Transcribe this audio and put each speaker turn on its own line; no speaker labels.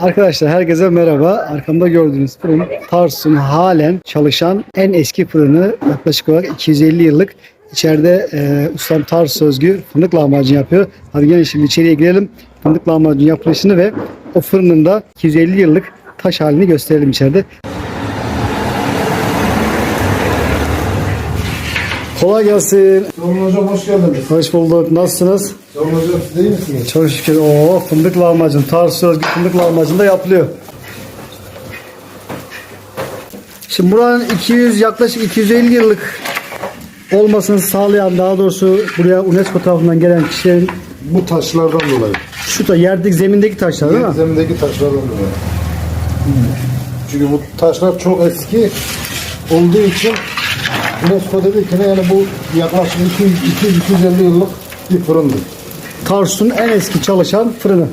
Arkadaşlar herkese merhaba. Arkamda gördüğünüz fırın Tarsus'un halen çalışan en eski fırını yaklaşık olarak 250 yıllık. İçeride e, ustam Tarsus özgü fındık lahmacun yapıyor. Hadi gelin şimdi içeriye girelim. Fındık lahmacun yapılışını ve o fırının da 250 yıllık taş halini gösterelim içeride. Kolay gelsin.
Sorun hocam hoş geldiniz.
Hoş bulduk. Nasılsınız?
Sorun hocam siz iyi misiniz?
Çok şükür. Oo, fındık lahmacun. Tarsus özgü fındık lahmacun da yapılıyor. Şimdi buranın 200 yaklaşık 250 yıllık olmasını sağlayan daha doğrusu buraya UNESCO tarafından gelen kişilerin
Bu taşlardan dolayı.
şu da yerdeki zemindeki taşlar değil mi?
Zemindeki taşlardan dolayı. Çünkü bu taşlar çok eski olduğu için UNESCO dedi ki yani bu yaklaşık 200-250 yıllık bir fırındır.
Tarsus'un en eski çalışan fırını.